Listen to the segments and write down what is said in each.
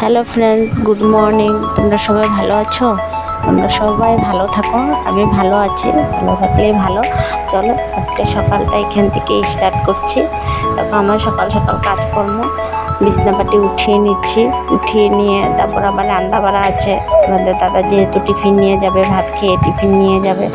Hello friends good morning তোমরা সবাই ভালো আছো? তোমরা সবাই ভালো থাকো। আমি ভালো আছি। ভালো থাকলেই ভালো। চলো, আজকে সকালটা এখান থেকে স্টার্ট করছি। দেখো, আমার সকাল সকাল কাজকর্ম। বিছনাপাটি উঠিয়ে নিচ্ছি। উঠিয়ে নিয়ে তারপর আবার রান্না বাড়া আছে। আমাদের দাদা যেহেতু টিফিন নিয়ে যাবে, ভাত খেয়ে টিফিন নিয়ে যাবে,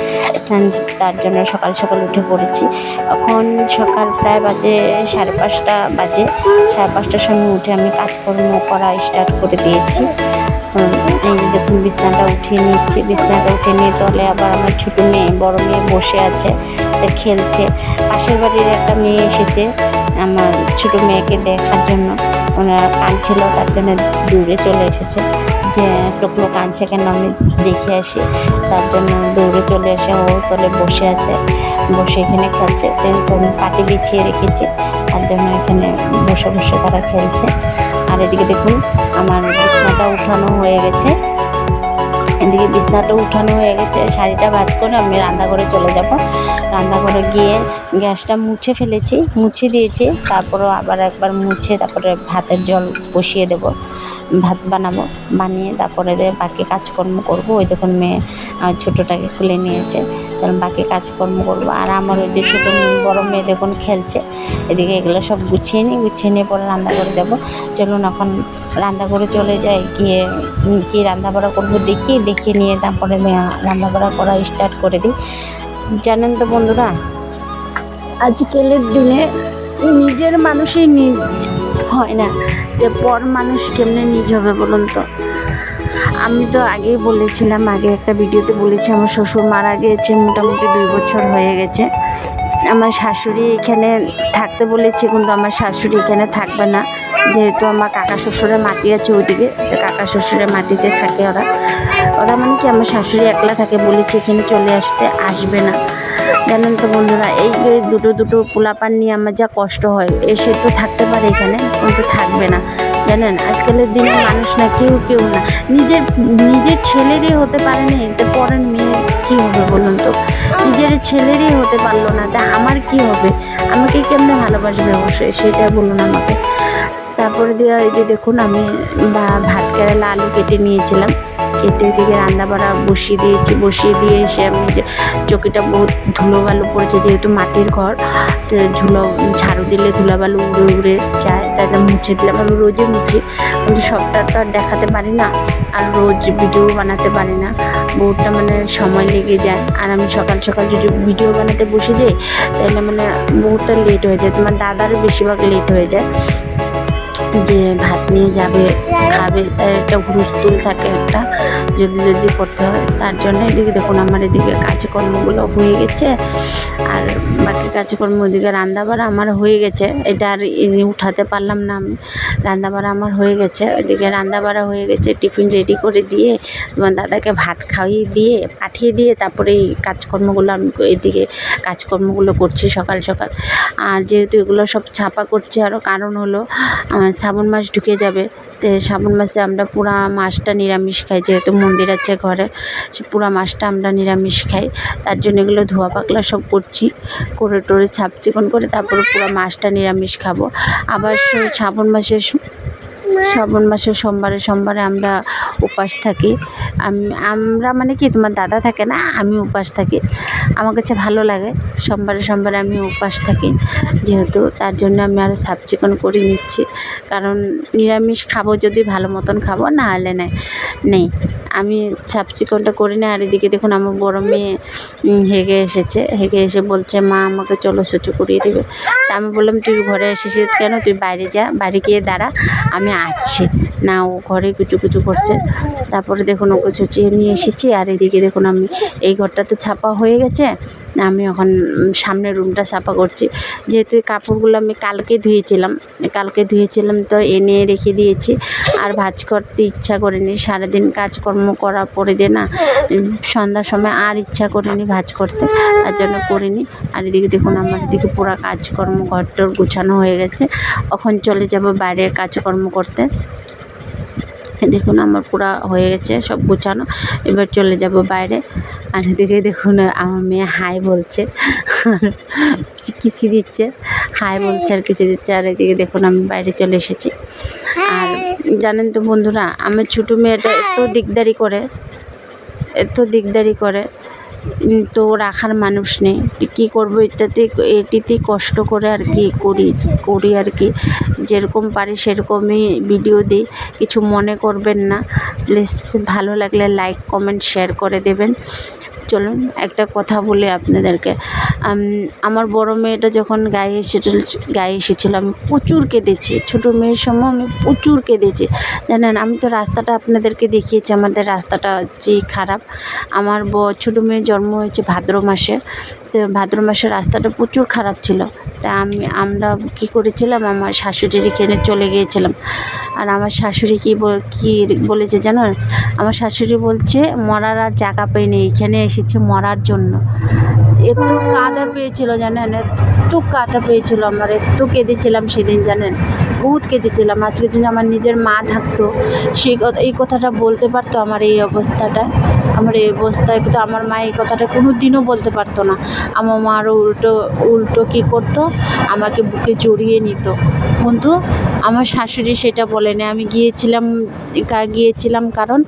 তার- জন্য সকাল সকাল উঠে পড়েছি। এখন সকাল প্রায় বাজে সাড়ে পাঁচটা বাজে। সাড়ে পাঁচটার সময় উঠে আমি কাজকর্ম করা স্টার্ট করে দিয়েছি। এই দেখুন বিছনাটা উঠিয়ে নিচ্ছি। বিছনাটা উঠে নিয়ে তলে আবার আমার ছোটো মেয়ে, বড় মেয়ে বসে আছে, তা খেলছে। পাশের বাড়ির একটা মেয়ে এসেছে আমার ছোটো মেয়েকে দেখার জন্য। ওনারা কাঁদছিল তার জন্য দূরে চলে এসেছে। যে টোকলো কাঁদছে কেন আমি দেখে আসি। তার জন্য দৌড়ে চলে এসে ও তলে বসে আছে, বসে এখানে খেলছে। পাটি বিছিয়ে রেখেছি। তার জন্য এখানে বসে বসে তারা খেলছে। আর এদিকে দেখুন, আমার বিছনাটা উঠানো হয়ে গেছে। এদিকে বিছনাটা উঠানো হয়ে গেছে, শাড়িটা ভাজ করে আমি রান্নাঘরে চলে যাব। রান্নাঘরে গিয়ে গ্যাসটা মুছে ফেলেছি, মুছে দিয়েছি, তারপরও আবার একবার মুছে তারপরে ভাতের জল বসিয়ে দেব। ভাত বানাবো, বানিয়ে তারপরে বাকি কাজকর্ম করব, ওই দেখুন মেয়ে ছোটোটাকে খুলে নিয়েছে। তখন বাকি কাজকর্ম করব। আর আমার ওই যে ছোটো মেয়ে বড়ো মেয়ে দেখুন খেলছে, এদিকে এগুলো সব গুছিয়ে নিই, গুছিয়ে নিয়ে পরে রান্না করে যাব। চলুন এখন রান্না করে চলে যাই, গিয়ে কী কি রান্নাবাড়া করব দেখি, দেখে নিয়ে তারপরে আমি রান্নাবাড়া করা স্টার্ট করে দিই। জানেন তো বন্ধুরা আজকালের দিনে নিজের মানুষই নিজ হয় না যে পর মানুষ কেমনে নিজ হবে বলুন তো? আমি তো আগেই বলেছিলাম, আগে একটা ভিডিওতে বলেছি, আমার শ্বশুর মারা গিয়েছে, মোটামুটি দুই বছর হয়ে গেছে। আমার শাশুড়ি এখানে থাকতে বলেছে, কিন্তু আমার শাশুড়ি এখানে থাকবে না। যেহেতু আমার কাকা শ্বশুরের মাটি আছে ওইদিকে তো কাকা শ্বশুরের মাটিতে থাকে ওরা। ওরা মানে কি, আমার শাশুড়ি একলা থাকে বলেছে, এখানে চলে আসতে আসবে না। জানেন তো বন্ধুরা, এই যে দুটো দুটো পোলাপান নিয়ে আমার যা কষ্ট হয় এসে তো থাকতে পারে এখানে কিন্তু থাকবে না। জানেন, আজকালের দিনে মানুষ না, কেউ কেউ না। নিজের নিজের ছেলেরই হতে পারেনি তো পরের মেয়ে কী হবে বলুন তো? নিজের ছেলেরই হতে পারল না, তা আমার কি হবে? আমাকে কেমনে ভালোবাসবে অবশ্যই, সেটা বলুন আমাকে। তারপরে দিয়ে এই যে দেখুন, আমি ভা- ভাত কেরালা আলু কেটে নিয়েছিলাম। কেটে দিকে রান্না বাড়া বসিয়ে দিয়েছি, বসিয়ে দিয়ে এসে আমি যে চকিটা বহুত ধুলো বালু পড়েছে, যেহেতু মাটির ঘর, তো ধুলো, ঝাড়ু দিলে ধুলাবালু উড়ে উড়ে যায়, তাই মুছে দিলাম। আমি রোজই মুছি, কিন্তু সবটা তো আর দেখাতে পারি না, আর রোজ ভিডিও বানাতে পারি না। বহুতটা মানে সময় লেগে যায়। আর আমি সকাল সকাল যদি ভিডিও বানাতে বসে যাই, তাহলে মানে বহুতটা লেট হয়ে যায়। তোমার দাদারও বেশিরভাগ লেট হয়ে যায়। যে ভাত নিয়ে যাবে, খাবে একটা হুলস্থুল থাকে একটা। যদি যদি করতে হয়, তার জন্য এদিকে দেখুন আমার এদিকে কাজকর্মগুলো হয়ে গেছে। আর বাকি কাজকর্ম ওদিকে রান্নাবাড়া আমার হয়ে গেছে। এটা আর উঠাতে পারলাম না আমি। রান্নাবাড়া আমার হয়ে গেছে। এদিকে রান্নাবাড়া হয়ে গেছে, টিফিন রেডি করে দিয়ে, তোমার দাদাকে ভাত খাইয়ে দিয়ে, পাঠিয়ে দিয়ে তারপরে এই কাজকর্মগুলো আমি এদিকে কাজকর্মগুলো করছি সকাল সকাল। আর যেহেতু এগুলো সব ছাপা করছি আরও কারণ হলো শ্রাবণ মাস ঢুকে যাবে। শ্রাবণ মাসে আমরা পুরা মাসটা নিরামিষ খাই, যেহেতু মন্দির আছে ঘরে, সে পুরা মাসটা আমরা নিরামিষ খাই। তার জন্য এগুলো ধোয়া পাকলা সব করছি করে টোরে সাফ চিকন করে তারপরে পুরো মাসটা নিরামিষ খাব। আবার শ্রাবণ মাসে শ্রাবণ মাসের সোমবারে সোমবারে আমরা উপাস থাকি। আম- আমরা মানে কি, তোমার দাদা থাকে না, আমি উপাস থাকি। আমার কাছে ভালো লাগে, সোমবারে সোমবারে আমি উপাস থাকি। যেহেতু তার জন্য আমি আরও সাব চিকন করে নিচ্ছি। কারণ নিরামিষ খাব যদি, ভালো মতন খাব না হলে নেই নেই। আমি সাব চিকনটা করি না, আর এদিকে দেখুন আমার বড় মেয়ে হেগে এসেছে। হেগে এসে বলছে, মা, আমাকে চলো সচু করিয়ে দেবে। তা আমি বললাম, তুই ঘরে এসেছিস কেন? তুই বাইরে যা, বাইরে গিয়ে দাঁড়া। আমি আসছি না ও ঘরে কুচু কুচু করছে। তারপরে দেখুন, ও ওকে চুচিয়ে নিয়ে এসেছি। আর এদিকে দেখুন, আমি এই ঘরটা তো ছাপা হয়ে গেছে। আমি এখন সামনের রুমটা ছাপা করছি। যেহেতু এই কাপড়গুলো আমি কালকে ধুয়েছিলাম কালকে ধুয়েছিলাম তো এনে রেখে দিয়েছি। আর ভাজ করতে ইচ্ছা করেনি। সারাদিন কাজকর্ম করার পরে দিয়ে না সন্ধ্যার সময় আর ইচ্ছা করেনি ভাজ করতে। তার জন্য করিনি। আর এদিকে দেখুন, আমার এদিকে পুরো কাজকর্ম ঘরটর গুছানো হয়ে গেছে। এখন চলে যাব বাইরের কাজকর্ম করতে। দেখুন আমার পুরা হয়ে গেছে সব গুছানো। এবার চলে যাব বাইরে। আর এদিকে দেখুন আমার মেয়ে হাই বলছে। কিসি দিচ্ছে? হাই বলছে আর কিসি দিচ্ছে। আর এদিকে দেখুন আমি বাইরে চলে এসেছি। আর জানেন তো বন্ধুরা আমার ছোটো মেয়েটা এত দিকদারি করে এত দিকদারি করে। তো রাখার মানুষ নেই। কী করব? এটাতে এটিতে কষ্ট করে আর কি করি করি আর কি। যেরকম পারি সেরকমই ভিডিও দিই। কিছু মনে করবেন না। প্লিজ ভালো লাগলে লাইক কমেন্ট শেয়ার করে দেবেন। চলুন, একটা কথা বলি আপনাদেরকে। আমার বড় মেয়েটা যখন গায়ে এসেছিল গায়ে এসেছিল, আমি প্রচুর কেঁদেছি। ছোটো মেয়ের সময় আমি প্রচুর কেঁদেছি। জানেন, আমি তো রাস্তাটা আপনাদেরকে দেখিয়েছি, আমাদের রাস্তাটা যে খারাপ। আমার ব, ছোটো মেয়ের জন্ম হয়েছে ভাদ্র মাসে। তো ভাদ্র মাসে রাস্তাটা প্রচুর খারাপ ছিল। তা আমি, আমরা কী করেছিলাম, আমার শাশুড়ির এখানে চলে গিয়েছিলাম। আর আমার শাশুড়ি কী কী বলেছে জানো আমার শাশুড়ি বলছে, মরার আর জায়গা পাইনি, এখানে এসেছে মরার জন্য। এত কাদা পেয়েছিল জানেন? এত কাদা পেয়েছিল আমার, এত কেঁদেছিলাম সেদিন জানেন? বহুত কেঁদেছিলাম। আজকে যদি আমার নিজের মা থাকতো। সেই কথা এই কথাটা বলতে পারতো আমার এই অবস্থাটা। আমার এই অবস্থায় কিন্তু আমার মা এই কথাটা কোনো দিনও বলতে পারতো না। আমার মা আরও উল্টো উল্টো কী করতো? আমাকে বুকে জড়িয়ে নিত। কিন্তু আমার শাশুড়ি সেটা বলেনি। আমি গিয়েছিলাম গিয়েছিলাম কারণ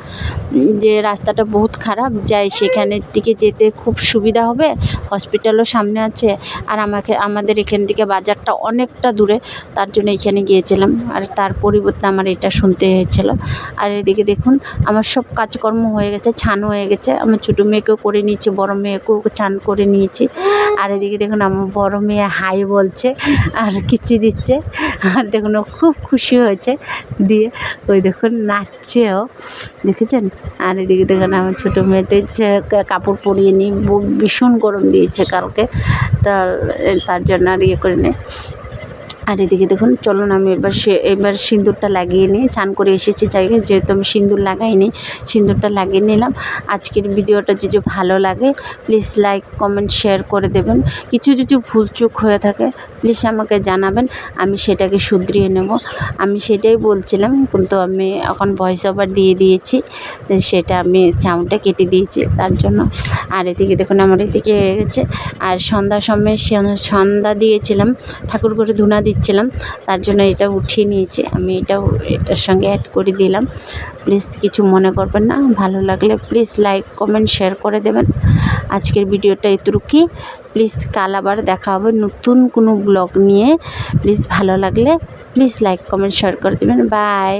যে রাস্তাটা বহুত খারাপ। যাই সেখানের দিকে যেতে খুব সুবিধা হবে। হসপিটালও সামনে আছে। আর আমাকে, আমাদের এখান থেকে বাজারটা অনেকটা দূরে। তার জন্য এখানে গিয়েছিলাম আর তার পরিবর্তে আমার এটা শুনতে হয়েছিল। আর এদিকে দেখুন, আমার সব কাজকর্ম হয়ে গেছে, ছান হয়ে গেছে। আমার ছোটো মেয়েকেও করে নিয়েছি, বড় মেয়েকেও চান করে নিয়েছি। আর এদিকে দেখুন, আমার বড় মেয়ে হাই বলছে আর কিচি দিচ্ছে। আর দেখুন, ও খুব খুশি হয়েছে দিয়ে ওই দেখুন নাচছেও দেখেছেন? আর এদিকে দেখুন, আমার ছোটো মেয়েতে যে কাপড় পরিয়ে নিই ভীষণ গরম দিয়েছে কালকে। তার জন্য আর ইয়ে করে নেই আর এদিকে দেখুন, চলুন আমি এবার সে, এবার সিঁদুরটা লাগিয়ে নিই। স্নান করে এসেছি জায়গায় যেহেতু আমি সিঁদুর লাগাইনি, সিঁদুরটা লাগিয়ে নিলাম। আজকের ভিডিওটা যদি ভালো লাগে প্লিজ লাইক কমেন্ট শেয়ার করে দেবেন। কিছু যদি ভুলচুক হয়ে থাকে প্লিজ আমাকে জানাবেন, আমি সেটাকে শুধরিয়ে নেব। আমি সেটাই বলছিলাম, কিন্তু আমি এখন ভয়েস ওভার দিয়ে দিয়েছি সেটা আমি সাউন্ডটা কেটে দিয়েছি, তার জন্য। আর এদিকে দেখুন, আমার এদিকে গেছে আর সন্ধ্যার সময় সন- সন্ধ্যা দিয়েছিলাম ঠাকুর করে ধুনা দিচ্ছিলাম, তার জন্য এটা উঠিয়ে নিয়েছি। আমি এটাও এটার সঙ্গে অ্যাড করে দিলাম। প্লিজ কিছু মনে করবেন না, ভালো লাগলে প্লিজ লাইক কমেন্ট শেয়ার করে দেবেন। আজকের ভিডিওটা এতটুকুই। প্লিজ কাল আবার দেখা হবে নতুন কোনো ব্লগ নিয়ে। প্লিজ ভালো লাগলে প্লিজ লাইক কমেন্ট শেয়ার করে দেবেন। বাই